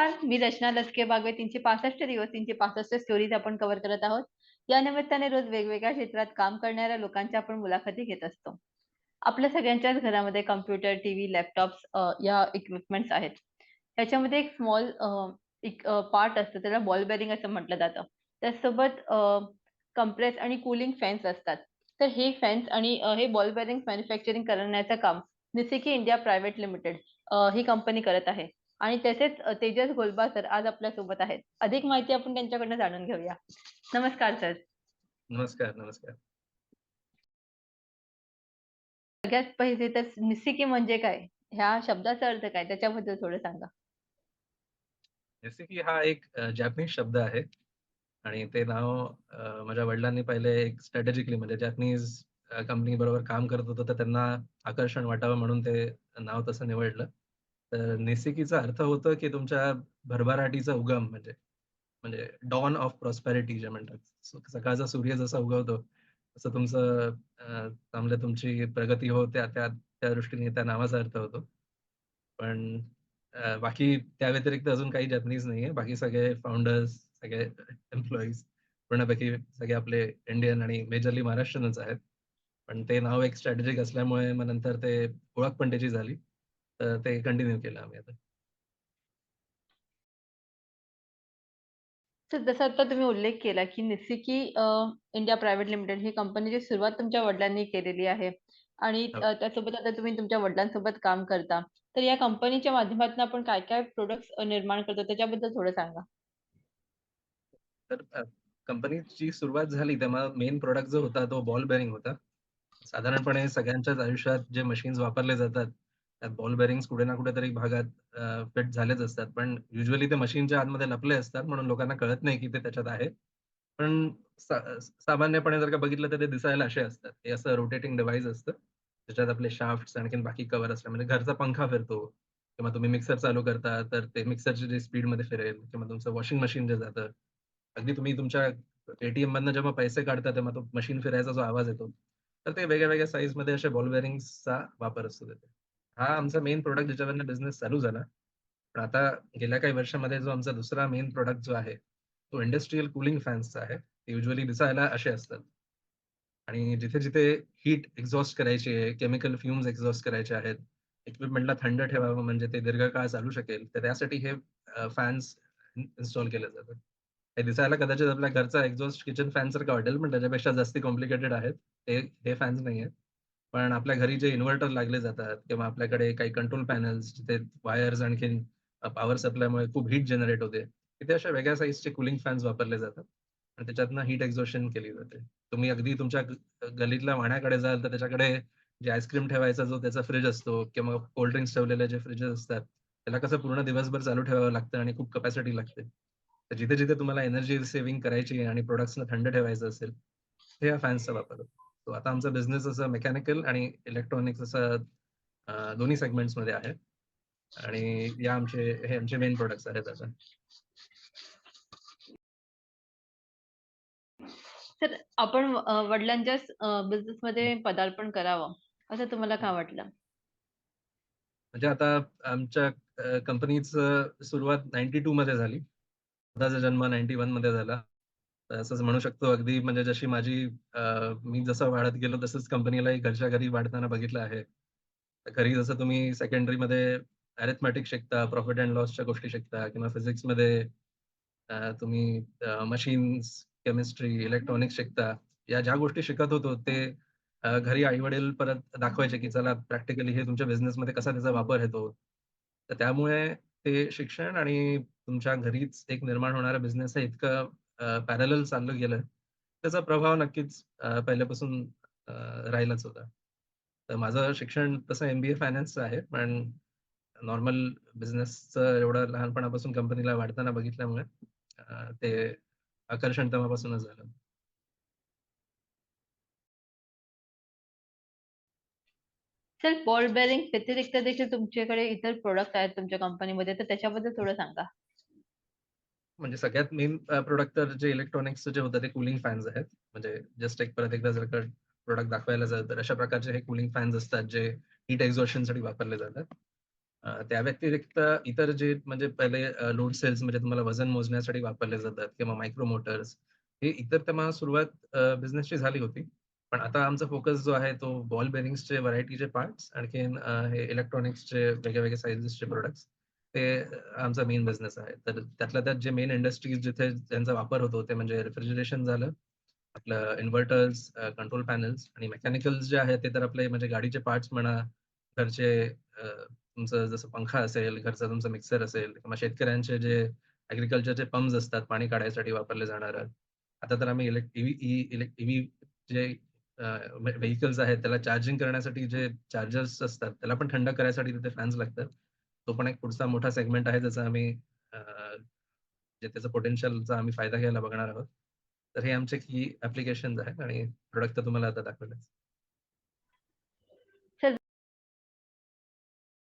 नमस्कार, मी रचना लस्के बागवे. 365 दिवस, 365 स्टोरीज आपण कव्हर करत आहोत. या निमित्ताने रोज वेगवेगळ्या क्षेत्रात काम करणाऱ्या लोकांच्या आपण मुलाखती घेत असतो. आपल्या सगळ्यांच्याच घरामध्ये कॉम्प्युटर, टीव्ही, लॅपटॉप्स या इक्विपमेंट्स आहेत. त्याच्यामध्ये एक स्मॉल एक पार्ट असतं त्याला बॉल बेअरिंग असं म्हटलं जातं. त्यासोबत कंप्रेस आणि कूलिंग फॅन्स असतात. तर हे फॅन्स आणि हे बॉल बेअरिंग मॅन्युफॅक्चरिंग करण्याचं काम निसेकी इंडिया प्रायव्हेट लिमिटेड ही कंपनी करत आहे. आणि तसेच तेजस गोलबासर आज आपल्यासोबत आहेत. अधिक माहिती आपण त्यांच्याकडनं जाणून घेऊया. नमस्कार सर. नमस्कार, नमस्कार. सगळ्यात पहिले तर निसेकी म्हणजे काय? ह्या शब्दाचा अर्थ काय? त्याच्याबद्दल थोडं सांगा. निसेकी हा एक जॅपनीज शब्द आहे आणि ते नाव माझ्या वडिलांनी पहिले एक स्ट्रॅटेजिकली म्हणजे जॅपनीज कंपनी बरोबर काम करत होतो, तर त्यांना आकर्षण वाटावं म्हणून ते नाव तसं निवडलं. तर नेसिकीचा अर्थ होतो, की तुमच्या भरभराटीचा उगम म्हणजे म्हणजे डॉन ऑफ प्रॉस्पेरिटी जे म्हणतात. सकाळचा सूर्य जसा उगवतो, तसं तुमचं चांगलं तुमची प्रगती हो त्या त्या त्या दृष्टीने त्या नावाचा अर्थ होतो. पण बाकी त्या व्यतिरिक्त अजून काही जॅपनीज नाहीये. बाकी सगळे फाउंडर्स, सगळे एम्प्लॉईज पूर्णपैकी सगळे आपले इंडियन आणि मेजरली महाराष्ट्रनच आहेत. पण ते नाव एक स्ट्रॅटेजिक असल्यामुळे मग नंतर ते ओळख पण त्याची झाली. ते कंटिन्यू केलं आम्ही आता. तर जसं आता तुम्ही उल्लेख केला, की निसेकी इंडिया प्रायव्हेट लिमिटेड ही कंपनीची सुरुवात तुमच्या वडिलांनी केलेली आहे आणि हो. त्यासोबत आता तुम्ही तुमच्या वडिलांसोबत काम करता. तर या कंपनीच्या माध्यमातून आपण काय-काय प्रॉडक्ट्स निर्माण करतो त्याच्याबद्दल थोडं सांगा? तर कंपनीची सुरुवात झाली तेव्हा मेन प्रॉडक्ट जो होता तो बॉल बेअरिंग होता. साधारणपणे सगळ्यांच्याच आयुष्यात जे मशीन्स वापरले जातात, बॉल बेअरिंग्स कुठे ना कुठेतरी भागात फिट झालेच असतात. पण युजली ते मशीनच्या आतमध्ये लपले असतात म्हणून लोकांना कळत नाही की ते त्याच्यात आहे. पण सामान्यपणे जर का बघितलं तर ते दिसायला असे असतात. हे असं रोटेटिंग डिव्हाइस असतं. त्याच्यात आपले शाफ्ट आणखीन बाकी कव्हर असतात. म्हणजे घरचा पंखा फिरतो किंवा तुम्ही मिक्सर चालू करता, तर ते मिक्सरच्या जे स्पीडमध्ये फिरेल किंवा तुमचं वॉशिंग मशीन जे जातं. अगदी तुम्ही तुमच्या एटीएम मधनं जेव्हा पैसे काढता तेव्हा तो मशीन फिरायचा जो आवाज येतो. तर ते वेगळ्या-वेगळ्या साईजमध्ये असे बॉल बेअरिंगचा वापर असतो तिथे. हा आमचा मेन प्रोडक्ट ज्याच्यावरनं बिझनेस चालू झाला. पण आता गेल्या काही वर्षामध्ये जो आमचा दुसरा मेन प्रोडक्ट जो आहे, तो इंडस्ट्रियल कूलिंग फॅन्सचा आहे. ते युजली दिसायला असे असतात. आणि जिथे-जिथे हीट एक्झॉस्ट करायची आहे, केमिकल फ्युम्स एक्झॉस्ट करायचे आहेत, इक्विपमेंटला थंड ठेवावं म्हणजे ते दीर्घकाळ चालू शकेल, तर त्यासाठी हे फॅन्स इन्स्टॉल केले जातात. हे दिसायला कदाचित आपल्या घरचा एक्झॉस्ट किचन फॅनसारखा वाटेल, पण त्याच्यापेक्षा जास्ती कॉम्प्लिकेटेड आहेत. हे हे फॅन्स नाहीयेत. पण आपल्या घरी जे इन्व्हर्टर लागले जातात किंवा आपल्याकडे काही कंट्रोल पॅनल्स जिथे वायर्स आणखीन पॉवर सप्लायमुळे खूप हीट जनरेट होते. तिथे अशा वेगळ्या साईजचे कुलिंग फॅन्स वापरले जातात आणि त्याच्यातनं हीट एक्झॉशन केली जाते. तुम्ही अगदी तुमच्या गलीतल्या वाण्याकडे जाल, तर त्याच्याकडे जे आईस्क्रीम ठेवायचा जो त्याचा फ्रिज असतो किंवा कोल्ड ड्रिंक्स ठेवलेले जे फ्रिजेस असतात, त्याला कसं पूर्ण दिवसभर चालू ठेवावं लागतं आणि खूप कपॅसिटी लागते. तर जिथे-जिथे तुम्हाला एनर्जी सेव्हिंग करायची आणि प्रोडक्ट्सना थंड ठेवायचं असेल, तर या फॅन्सचा वापर होतो. सो आता आमचा बिझनेस असा मेकॅनिकल आणि इलेक्ट्रॉनिक्स असं दोन्ही सेगमेंट्समध्ये आहे आणि या आमचे हे आमचे मेन प्रॉडक्ट्स आहेत आता. तर आपण अ, वडिलांच्याच अ, बिझनेसमध्ये पदार्पण करावं, असं तुम्हाला का वाटलं? म्हणजे आता आमच्या कंपनीचं सुरुवात 92 मध्ये झाली. जन्म 91 मध्ये झाला. असंच म्हणू शकतो अगदी म्हणजे जशी माझी मी जसं वाढत गेलो तसंच कंपनीलाही घरच्या घरी वाढताना बघितलं आहे. घरी जसं तुम्ही सेकंडरीमध्ये अरेथमॅटिक शिकता, प्रॉफिट अँड लॉसच्या गोष्टी शिकता किंवा फिजिक्समध्ये तुम्ही मशीन्स, केमिस्ट्री, इलेक्ट्रॉनिक्स शिकता. या ज्या गोष्टी शिकत होतो ते घरी आई-वडील परत दाखवायचे, की चला प्रॅक्टिकली हे तुमच्या बिझनेसमध्ये कसा त्याचा वापर येतो. तर त्यामुळे ते शिक्षण आणि तुमच्या घरीच एक निर्माण होणारा बिझनेस हे इतकं पॅरल चाललं गेलं. त्याचा प्रभाव नक्कीच पहिल्यापासून राहिलाच होता. तर माझं शिक्षण तसं एम-बी-ए फायनान्सचं आहे. पण नॉर्मल बिझनेसचं एवढं लहानपणापासून कंपनीला वाढताना बघितल्यामुळे ते आकर्षण तेव्हापासूनच झालं. सर बॉल बेअरिंग व्यतिरिक्त देखील तुमच्याकडे इतर प्रोडक्ट आहेत तुमच्या कंपनीमध्ये, तर त्याच्याबद्दल थोडं सांगा? म्हणजे सगळ्यात मेन प्रोडक्ट तर जे इलेक्ट्रॉनिक्सचं जे होतं ते कूलिंग फॅन्स आहेत. म्हणजे जस्ट एक परत एकदा जर का दाखवायला जाईल तर अशा प्रकारचे हे कूलिंग फॅन्स असतात जे हीट एक्झॉशनसाठी वापरले जातात. त्या व्यतिरिक्त इतर जे म्हणजे पहिले लोड सेल्स म्हणजे तुम्हाला वजन मोजण्यासाठी वापरले जातात किंवा मायक्रो मोटर्स हे इतर तेव्हा सुरुवात बिझनेसची झाली होती. पण आता आमचा फोकस जो आहे तो बॉल बेरिंग्सचे व्हरायटीचे पार्ट्स आणखीन हे इलेक्ट्रॉनिक्सचे वेगळे वेगळे साइझेसचे प्रोडक्ट्स ते आमचा मेन बिझनेस आहे. तर त्यातल्या त्यात जे मेन इंडस्ट्रीज जिथे त्यांचा वापर होतो ते म्हणजे रेफ्रिजरेशन झालं, आपलं इन्व्हर्टर्स, कंट्रोल पॅनल्स आणि मेकॅनिकल्स जे आहेत ते तर आपले म्हणजे गाडीचे पार्ट्स म्हणा, घरचे तुमचं जसं पंखा असेल, घरचा तुमचा मिक्सर असेल किंवा शेतकऱ्यांचे जे ॲग्रीकल्चरचे पंप्स असतात पाणी काढायसाठी वापरले जाणार आता तर आम्ही इलेक् ईव्ही e, जे व्हेकल्स आहेत त्याला चार्जिंग करण्यासाठी जे चार्जर्स असतात त्याला पण थंड करायसाठी तिथे फॅन्स लागतात. तो पण एक पुढचा मोठा सेगमेंट आहे ज्याचा आम्ही जे त्याचा पोटेन्शियलचा आम्ही फायदा घ्यायला बघणार आहोत. तर हे आमचे की ऍप्लिकेशन आहेत आणि प्रोडक्ट तर तुम्हाला आता दाखवले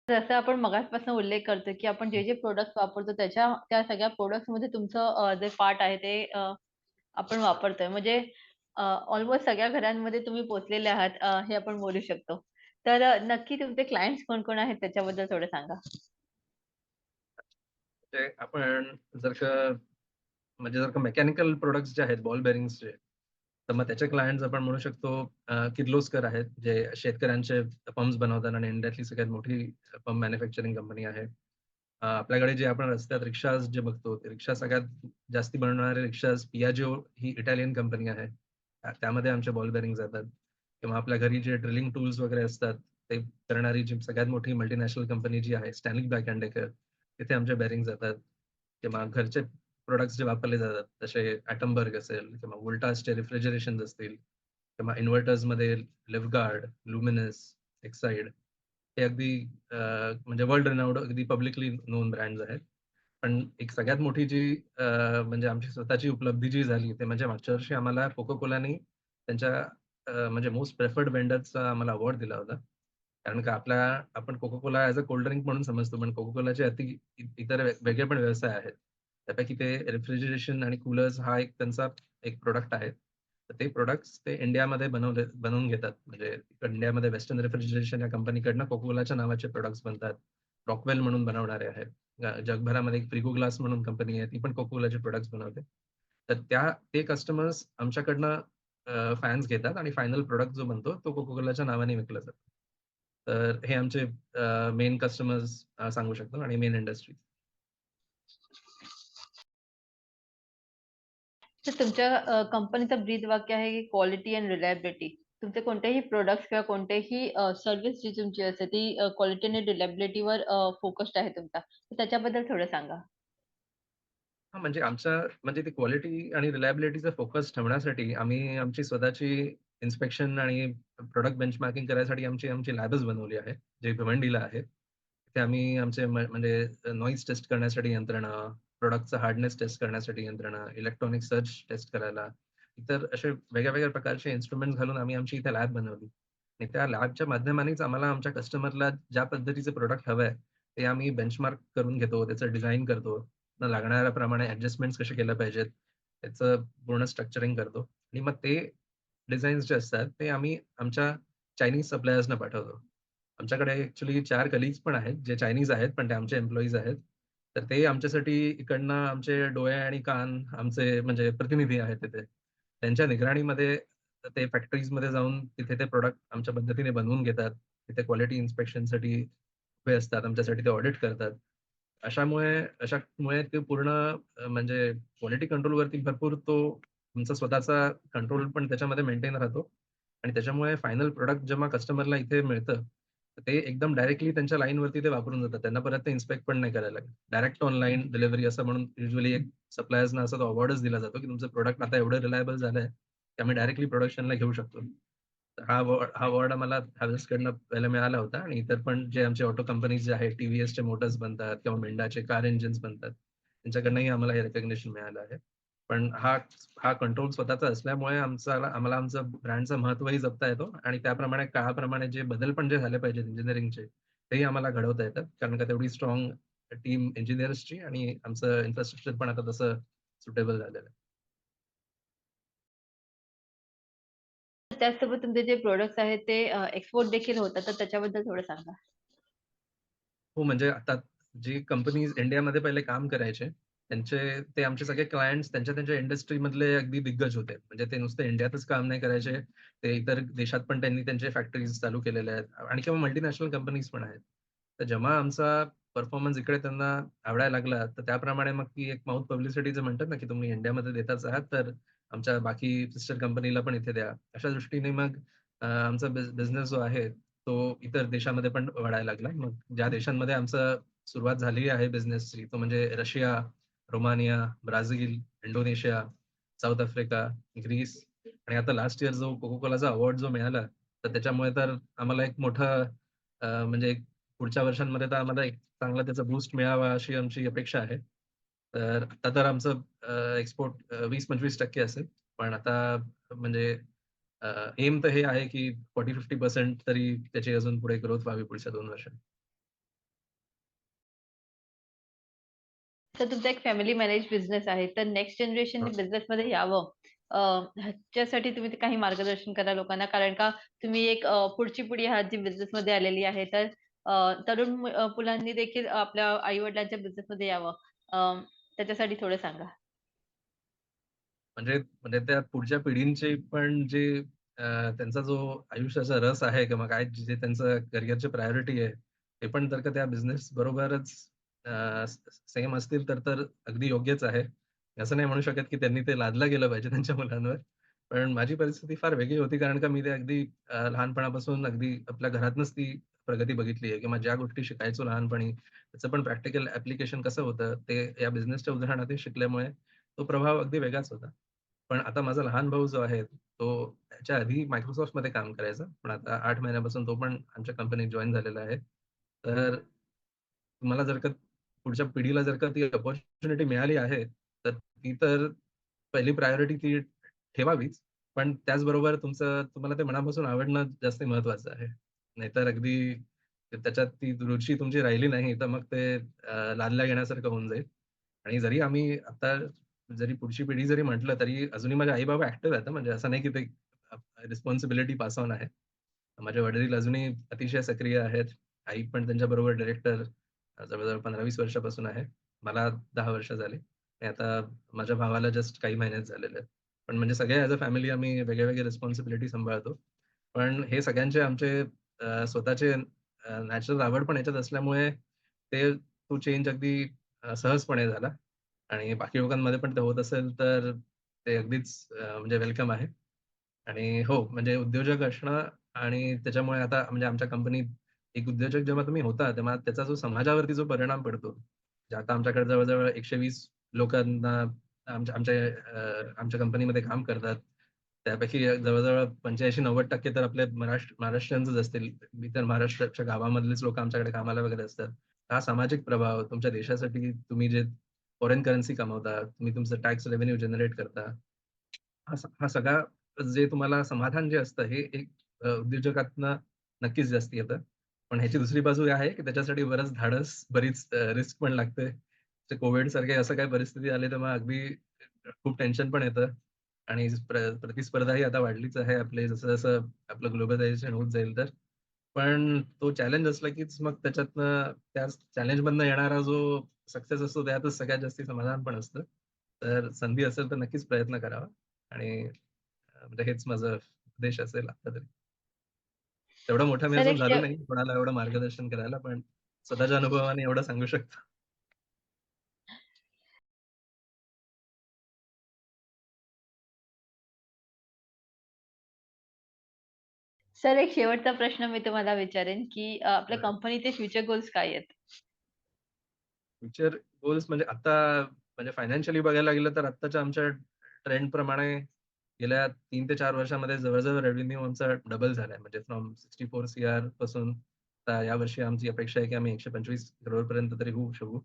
जसं आपण मगाचपासून उल्लेख करतोय, की आपण जे, जे प्रोडक्ट वापरतो त्याच्या त्या सगळ्या प्रॉडक्ट्समध्ये तुमचं जे पार्ट आहे ते आपण वापरतोय. म्हणजे ऑलमोस्ट सगळ्या घरांमध्ये तुम्ही पोचलेले आहात हे आपण बोलू शकतो. तर नक्की तुमचे क्लायंट्स कोण-कोण आहेत त्याच्याबद्दल थोडं सांगा? आपण जर का म्हणजे जर का मेकॅनिकल प्रोडक्ट जे आहेत बॉल बेअरिंग्सचे, तर मग त्याचे क्लायंट्स आपण म्हणू शकतो किर्लोस्कर आहेत, जे शेतकऱ्यांचे पंप्स बनवतात आणि इंडियातली सगळ्यात मोठी पंप मॅन्युफॅक्चरिंग कंपनी आहे. आपल्याकडे जे आपण रस्त्यात रिक्षाज जे बघतो, ते रिक्षा सगळ्यात जास्ती बनवणारे रिक्षाज पियाजिओ ही इटालियन कंपनी आहे. त्यामध्ये आमच्या बॉल बेअरिंग येतात किंवा आपल्या घरी जे ड्रिलिंग टूल्स वगैरे असतात, ते करणारी जी सगळ्यात मोठी मल्टीनॅशनल कंपनी जी आहे, स्टॅनिक बॅक अँड डेकर, तिथे आमचे बॅरिंग जातात किंवा घरचे प्रोडक्ट्स जे वापरले जातात, जसे ॲटमबर्ग असेल किंवा वोल्टासचे रिफ्रिजरेशन असतील किंवा इन्व्हर्टर्समध्ये लिफगार्ड, लुमिनस, एक्साईड हे अगदी म्हणजे वर्ल्ड रेनाउड अगदी पब्लिकली नोन ब्रँड्स आहेत. पण एक सगळ्यात मोठी जी म्हणजे आमची स्वतःची उपलब्धी जी झाली, ते म्हणजे मागच्या वर्षी आम्हाला कोको कोलानी त्यांच्या म्हणजे मोस्ट प्रेफर्ड वेंडरचा आम्हाला अवॉर्ड दिला होता. कारण का आपल्या आपण Coca Cola as a cold drink म्हणून समजतो, पण कोको कोलाचे अति इतर वेगळे पण व्यवसाय आहेत. त्यापैकी ते रेफ्रिजरेशन आणि कूलर्स हा एक त्यांचा एक प्रोडक्ट आहे. तर ते प्रोडक्ट्स ते इंडियामध्ये बनवले बनवून घेतात. म्हणजे इंडियामध्ये वेस्टर्न रेफ्रिजरेशन या कंपनीकडनं कोकोलाच्या नावाचे प्रोडक्ट्स बनतात. रॉकवेल म्हणून बनवणारे आहेत. जगभरामध्ये एक फ्रिगो ग्लास म्हणून कंपनी आहे, ती पण कोकोलाचे प्रोडक्ट्स बनवते. तर त्या ते कस्टमर्स आमच्याकडनं फॅन्स घेतात आणि फायनल प्रोडक्ट जो बनतो, तो कोको कोलाच्या नावाने विकला जातो. तर हे आमचे मेन कस्टमर्स सांगू शकतो आणि मेन इंडस्ट्री. तुमच्या कंपनीचं ब्रीद वाक्य आहे की क्वालिटी अँड रिलायबिलिटी. तुमचे कोणतेही प्रोडक्ट किंवा कोणतेही सर्विस सर्व्हिस जी तुमची असते ती क्वालिटी आणि रिलायबिलिटीवर फोकस्ड आहे तुमचा. त्याच्याबद्दल थोडं सांगा? हां, म्हणजे आमच्या म्हणजे ती क्वालिटी आणि रिलायबिलिटीचा फोकस ठेवण्यासाठी आम्ही आमची स्वतःची इन्स्पेक्शन आणि प्रॉडक्ट बेंचमार्किंग करायसाठी आमची आमची लॅबच बनवली आहे, जे भिवंडीला आहे. तिथे आम्ही आमचे म्हणजे नॉईज टेस्ट करण्यासाठी यंत्रणा, प्रॉडक्टचा हार्डनेस टेस्ट करण्यासाठी यंत्रणा, इलेक्ट्रॉनिक सर्च टेस्ट करायला, इतर असे वेगळ्या-वेगळ्या प्रकारचे इन्स्ट्रुमेंट्स घालून आम्ही आमची इथे लॅब बनवली. आणि त्या लॅबच्या माध्यमानेच आम्हाला आमच्या कस्टमरला ज्या पद्धतीचं प्रॉडक्ट आहे ते आम्ही बेंचमार्क करून घेतो, त्याचं डिझाइन करतो. लागणाऱ्या लागणाऱ्याप्रमाणे ऍडजस्टमेंट कसे केल्या पाहिजेत, त्याचं पूर्ण स्ट्रक्चरिंग करतो आणि मग ते डिझाईन्स जे असतात, ते आम्ही आमच्या चायनीज सप्लायर्सना पाठवतो. आमच्याकडे ॲक्चुअली 4 कलीग्स पण आहेत, जे चायनीज आहेत, पण ते आमचे एम्प्लॉईज आहेत. तर ते आमच्यासाठी इकडनं आमचे डोळे आणि कान आमचे म्हणजे प्रतिनिधी आहेत तिथे. त्यांच्या निगराणीमध्ये ते फॅक्टरीजमध्ये जाऊन तिथे ते प्रोडक्ट आमच्या पद्धतीने बनवून घेतात. तिथे क्वालिटी इन्स्पेक्शनसाठी उभे असतात. आमच्यासाठी ते ऑडिट करतात. अशामुळे अशामुळे ते पूर्ण म्हणजे क्वालिटी कंट्रोलवरती भरपूर तो तुमचा स्वतःचा कंट्रोल पण त्याच्यामध्ये मेंटेन राहतो आणि त्याच्यामुळे फायनल प्रोडक्ट जेव्हा कस्टमरला इथे मिळतं, ते एकदम डायरेक्टली त्यांच्या लाईनवरती ते वापरून जातात. त्यांना परत ते इन्स्पेक्ट पण नाही करायला लागत. डायरेक्ट ऑनलाईन डिलिव्हरी असं म्हणून युजली एक सप्लायर्सना असा तो अवॉर्डच दिला जातो, की तुमचं प्रोडक्ट आता एवढं रिलायबल झालंय, की आम्ही डायरेक्टली प्रोडक्शनला घेऊ शकतो. हा वॉर्ड हा अवॉर्ड आम्हाला पहिला मिळाला होता आणि इतर पण जे आमचे ऑटो कंपनीज जे आहेत, टीव्हीएसचे मोटर्स बनतात किंवा मिंडाचे कार इंजिन्स बनतात, त्यांच्याकडनंही आम्हाला हे रिकॉग्निशन मिळालं आहे. पण हा हा कंट्रोल स्वतःचा असल्यामुळे आमचा आम्हाला आमचं ब्रँडचं महत्वही जपता येतो आणि त्याप्रमाणे काळाप्रमाणे जे बदल पण जे झाले पाहिजेत इंजिनिअरिंगचे, तेही आम्हाला घडवता येतात. कारण का तेवढी स्ट्रॉंग टीम इंजिनियर्सची आणि आमचं इन्फ्रास्ट्रक्चर पण आता तसं सुटेबल झालेलं आहे. त्याचसोबत तुमचे जे प्रोडक्ट आहेत ते एक्सपोर्ट देखील होतात. तर त्याच्याबद्दल थोडं सांगा? हो, म्हणजे आता जी कंपनीज इंडियामध्ये पहिले काम करायचे, त्यांचे ते आमचे सगळे क्लायंट्स त्यांच्या त्यांच्या इंडस्ट्रीमधले अगदी दिग्गज होते. म्हणजे ते नुसते इंडियातच काम नाही करायचे. ते इतर देशात पण त्यांनी त्यांचे फॅक्टरीज चालू केलेल्या आहेत आणि किंवा मल्टीनॅशनल कंपनीज पण आहेत. तर जेव्हा आमचा परफॉर्मन्स इकडे त्यांना आवडायला लागला, तर त्याप्रमाणे मग ती एक माउथ पब्लिसिटी म्हणतात ना, की तुम्ही इंडियामध्ये देताच आहात, तर आमच्या बाकी सिस्टर कंपनीला पण इथे द्या. अशा दृष्टीने मग आमचा बिझनेस जो आहे, तो इतर देशामध्ये पण वाढायला लागला. मग ज्या देशांमध्ये आमचं सुरुवात झालेली आहे बिझनेसची, तो म्हणजे Russia, Romania, Brazil, Indonesia, South Africa, Greece आणि आता लास्ट इयर जो कोका-कोलाचा अवॉर्ड जो मिळाला, तर त्याच्यामुळे तर आम्हाला एक मोठं म्हणजे पुढच्या वर्षांमध्ये तर आम्हाला एक चांगला त्याचा बूस्ट मिळावा अशी आमची अपेक्षा आहे. तर आता तर आमचं एक्सपोर्ट अ, 20-25% असेल. पण आता म्हणजे एम तर हे आहे, की 40-50% तरी त्याची अजून पुढे ग्रोथ व्हावी पुढच्या 2 वर्षात. तर तुमचा एक फॅमिली मॅनेज बिझनेस आहे. तर नेक्स्ट जनरेशनने हां. बिझनेसमध्ये यावं ह्याच्यासाठी तुम्ही काही मार्गदर्शन करा लोकांना. कारण का तुम्ही एक पुढची पिढी आहात जी बिझनेसमध्ये आलेली आहे. तर तरुण मुलांनी देखील आपल्या आई-वडिलांच्या बिझनेस मध्ये यावं. त्याच्यासाठी थोडं सांगा? म्हणजे म्हणजे त्या पुढच्या पिढींचे पण जे त्यांचा जो आयुष्याचा रस आहे किंवा काय जे त्यांचं करिअरची प्रायोरिटी आहे, ते पण जर का त्या बिझनेस बरोबरच सेम असतील तर तर अगदी योग्यच आहे. असं नाही म्हणू शकत की त्यांनी ते लादलं गेलं पाहिजे त्यांच्या मुलांवर. पण माझी परिस्थिती फार वेगळी होती कारण का मी ते अगदी लहानपणापासून अगदी आपल्या घरातनच ती प्रगती बघितली आहे किंवा ज्या गोष्टी शिकायचो लहानपणी, त्याचं पण प्रॅक्टिकल ऍप्लिकेशन कसं होतं, ते या बिझनेसच्या उदाहरणातून शिकल्यामुळे तो प्रभाव अगदी वेगळाच होता. पण आता माझा लहान भाऊ जो आहे, तो त्याच्या आधी Microsoftमध्ये काम करायचा. पण आता आठ महिन्यापासून तो पण आमच्या कंपनीत जॉईन झालेला आहे. तर तुम्हाला जर का पुढच्या पिढीला जर का ती अपॉर्च्युनिटी मिळाली आहे, तर ती तर पहिली प्रायोरिटी ती ठेवावीच. पण त्याचबरोबर तुमचं तुम्हाला ते मनापासून आवडणं जास्त महत्वाचं आहे. नाहीतर अगदी त्याच्यात ती रुची तुमची राहिली नाही, तर मग ते अ, लादल्या घेण्यासारखं होऊन जाईल. आणि जरी आम्ही आता जरी पुढची पिढी जरी म्हटलं, तरी अजूनही माझे आई-बाबा ऍक्टिव्ह आहेत म्हणजे असं नाही की ते रिस्पॉन्सिबिलिटी पास ऑन आहे. माझे वडील अजूनही अतिशय सक्रिय आहेत. आई पण त्यांच्याबरोबर डायरेक्टर अ, जवळ-जवळ 15-20 वर्षापासून आहे. मला दहा वर्ष झाली आणि आता माझ्या भावाला जस्ट काही महिन्यात झालेले आहेत. पण म्हणजे सगळे ॲज अ फॅमिली आम्ही वेगळे-वेगळे रिस्पॉन्सिबिलिटी सांभाळतो. पण हे सगळ्यांचे आमचे स्वतःचे नॅचरल आवड पण याच्यात असल्यामुळे ते तो चेंज अगदी सहजपणे झाला आणि बाकी लोकांमध्ये पण ते होत असेल तर ते अगदीच म्हणजे वेलकम आहे. आणि हो, म्हणजे उद्योजक असणं आणि त्याच्यामुळे आता म्हणजे आमच्या कंपनीत एक उद्योजक जेव्हा तुम्ही होता, तेव्हा त्याचा जो समाजावरती जो परिणाम पडतो, जे आता आमच्याकडे जवळ-जवळ 120 लोकांना आमच्या आमच्या आमच्या कंपनीमध्ये काम करतात. त्यापैकी जवळजवळ पंच्याऐंशी नव्वद टक्के तर आपले महाराष्ट्र महाराष्ट्रीयनच असतील. इतर महाराष्ट्राच्या गावामधलेच लोक आमच्याकडे कामाला वगैरे असतात. हा सामाजिक प्रभाव तुमच्या देशासाठी तुम्ही जे फॉरेन करन्सी कमवता, तुम्ही तुमचं टॅक्स रेव्हेन्यू जनरेट करता. हा सगळा जे तुम्हाला समाधान जे असतं हे एक उद्योजकातनं नक्कीच जास्ती येतं. पण ह्याची दुसरी बाजू आहे, की त्याच्यासाठी बरंच धाडस, बरीच रिस्क पण लागते. कोविड सारखे असं काही परिस्थिती आली, तर मग अगदी खूप टेन्शन पण येतं आणि प्र प्रतिस्पर्धा ही आता वाढलीच आहे. आपले जसं-जसं आपलं ग्लोबलायझेशन होत जाईल तर. पण तो चॅलेंज असला, कीच मग त्याच्यातनं त्या चॅलेंजमधनं येणारा जो सक्सेस असतो, त्यातच सगळ्यात जास्ती समाधान पण असतं. तर संधी असेल तर नक्कीच प्रयत्न करावा आणि म्हणजे हेच माझं उद्देश असेल आता तरी. तेवढा मोठा मी अजून झालो नाही कोणाला एवढं मार्गदर्शन करायला, पण स्वतःच्या अनुभवाने एवढं सांगू शकतो. सर एक शेवटचा प्रश्न मी तुम्हाला विचारेन, की अ, आपल्या कंपनीचे फ्युचर गोल्स काय आहेत? फ्युचर गोल्स म्हणजे आता म्हणजे फायनान्शियली बघायला गेलं तर आत्ताच्या आमच्या ट्रेंडप्रमाणे गेल्या 3 ते 4 वर्षामध्ये जवळ-जवळ रेव्हेन्यू आमचा डबल झालाय. म्हणजे फ्रॉम 64 सीआरपासून आता यावर्षी आमची अपेक्षा आहे, की आम्ही 125 करोड पर्यंत तरी होऊ शकू.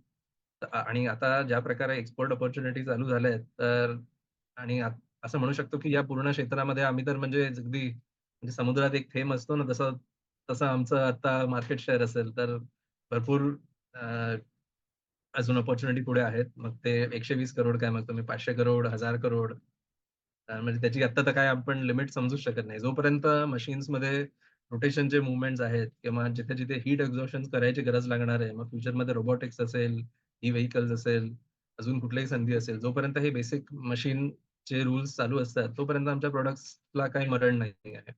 आ आणि आता ज्या प्रकारे एक्सपोर्ट अपॉर्च्युनिटी चालू झाल्या आहेत, तर आणि आ असं म्हणू शकतो, की या पूर्ण क्षेत्रामध्ये आम्ही तर म्हणजे अगदी म्हणजे समुद्रात एक थेंब असतो ना, तसं तसं आमचं आता मार्केट शेअर असेल, तर भरपूर अजून ऑपॉर्च्युनिटी पुढे आहेत. मग ते 120 करोड काय, मग तुम्ही पाचशे करोड, हजार करोड म्हणजे त्याची आत्ता तर काय आपण लिमिट समजूच शकत नाही. जोपर्यंत मशीन्समध्ये रोटेशनचे मुवमेंट्स आहेत किंवा जिथे-जिथे हीट एक्झॉशन करायची गरज लागणार आहे. मग फ्युचरमध्ये रोबोटिक्स असेल, e ई व्हेकल्स असेल, अजून कुठलीही संधी असेल. जोपर्यंत हे बेसिक मशीनचे रूल्स चालू असतात, तोपर्यंत आमच्या प्रोडक्ट्सला काही मरण नाही आहे.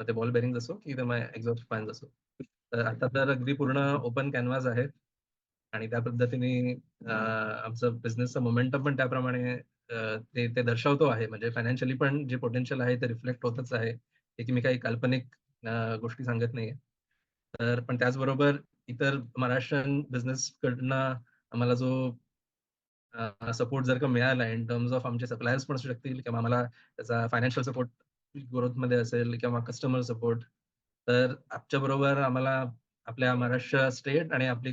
मग ते बॉल बेरिंग असो की मग एक्झॉस्ट फॅन्स असो. तर आता तर अगदी पूर्ण ओपन कॅनव्हास आहे आणि त्या पद्धतीने आमचं बिझनेसचं मोमेंटम पण त्याप्रमाणे ते ते दर्शवतो आहे. म्हणजे फायनान्शियली पण जे पोटेन्शियल आहे ते रिफ्लेक्ट होतच आहे. हे की मी काही काल्पनिक गोष्टी सांगत नाहीये. तर पण त्याचबरोबर इतर महाराष्ट्रीयन बिझनेसकडनं आम्हाला जो सपोर्ट जर का मिळाला इन टर्म्स ऑफ आमचे सप्लायर्स पण असू शकतील किंवा आम्हाला त्याचा फायनान्शियल सपोर्ट ग्रोथमध्ये असेल किंवा कस्टमर सपोर्ट. तर आमच्या बरोबर आम्हाला आपल्या महाराष्ट्र स्टेट आणि आपली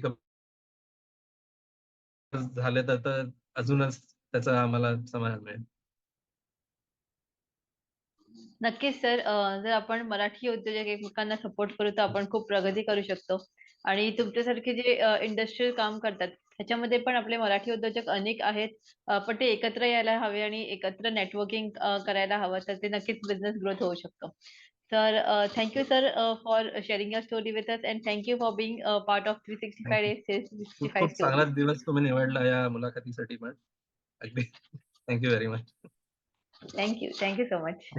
झाले तर तर अजूनच त्याचा आम्हाला समाधान मिळेल. नक्कीच सर. जर आपण मराठी उद्योजक एकमेकांना सपोर्ट करू, तर आपण खूप प्रगती करू शकतो. आणि तुमच्यासारखे जे इंडस्ट्रियल काम करतात, ह्याच्यामध्ये पण आपले मराठी उद्योजक अनेक आहेत. पण ते एकत्र यायला हवे आणि एकत्र नेटवर्किंग करायला हवं, तर ते नक्कीच बिझनेस ग्रोथ होऊ शकतो. तर अ, thank you sir for sharing your story with us and thank you for being uh, part of 365 thank you. Days sales खूप 365 खूप चांगला. दिवस तुम्ही निवडला या मुलाखतीसाठी पण. अगदी thank you very much. Thank you. Thank you so much.